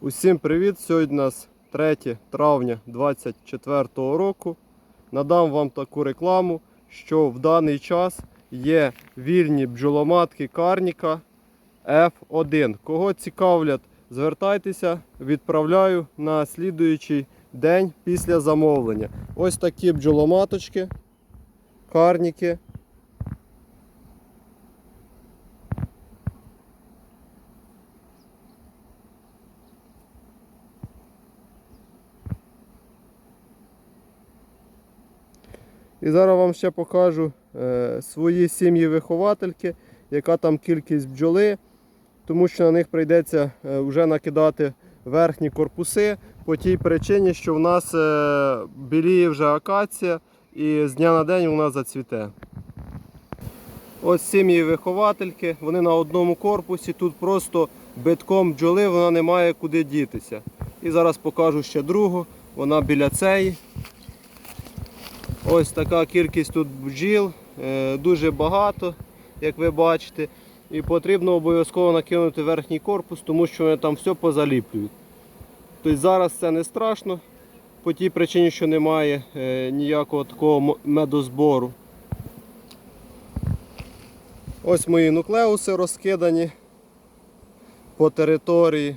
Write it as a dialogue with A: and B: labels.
A: Усім привіт! Сьогодні у нас 3 травня 2024 року. Надам вам таку рекламу, що в даний час є вільні бджоломатки Карніка F1. Кого цікавлять, звертайтеся, відправляю на слідуючий день після замовлення. Ось такі бджоломаточки, карніки. І зараз вам ще покажу е, свої сім'ї виховательки, яка там кількість бджоли, тому що на них прийдеться е, вже накидати верхні корпуси по тій причині, що в нас е, біліє вже акація і з дня на день вона зацвіте. Ось сім'ї виховательки, вони на одному корпусі, тут просто битком бджоли, вона не має куди дітися. І зараз покажу ще другу, вона біля цієї. Ось така кількість тут бджіл, е, дуже багато, як ви бачите. І потрібно обов'язково накинути верхній корпус, тому що вони там все позаліплюють. Тобто зараз це не страшно, по тій причині, що немає е, ніякого такого медозбору. Ось мої нуклеуси розкидані по території.